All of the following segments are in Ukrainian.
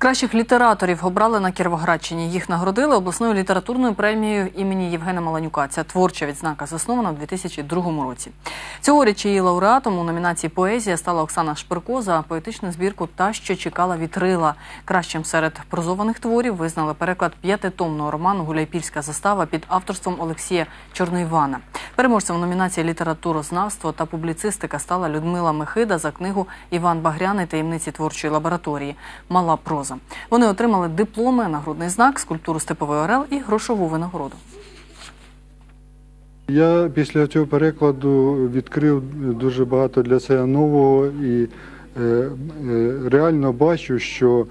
Кращих літераторів обрали на Кіровоградщині. Їх нагородили обласною літературною премією імені Євгена Маланюка. Ця творча відзнака заснована в 2002 році. Цьогоріч її лауреатом у номінації Поезія стала Оксана Шпирко за поетичну збірку Та, що чекала вітрила. Кращим серед прозованих творів визнали переклад п'ятитомного роману Гуляйпільська застава під авторством Олексія Чорноївана. Переможцем номінації літературознавство та публіцистика стала Людмила Мехида за книгу Іван Багряний таємниці творчої лабораторії Мала проза. Вони отримали дипломи, нагрудний знак, скульптуру Степовий Орел і грошову винагороду. Я після цього перекладу відкрив дуже багато для себе нового і е, е, реально бачу, що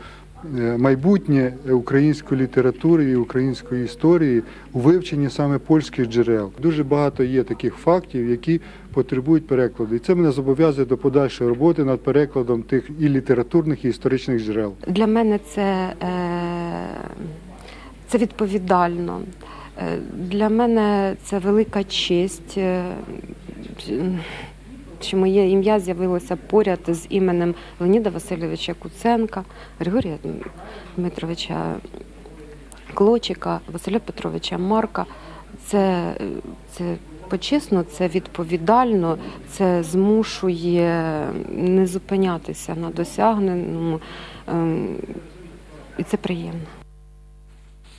майбутнє української літератури і української історії у вивченні саме польських джерел. Дуже багато є таких фактів, які потребують перекладу. І це мене зобов'язує до подальшої роботи над перекладом тих і літературних, і історичних джерел. Для мене це, е, це відповідально. Е, Для мене це велика честь, що моє ім'я з'явилося поряд з іменем Леоніда Васильовича Куценка, Григорія Дмитровича Клочика, Василя Петровича Марка. Це, це почесно, це відповідально, це змушує не зупинятися на досягненому. ем, І це приємно.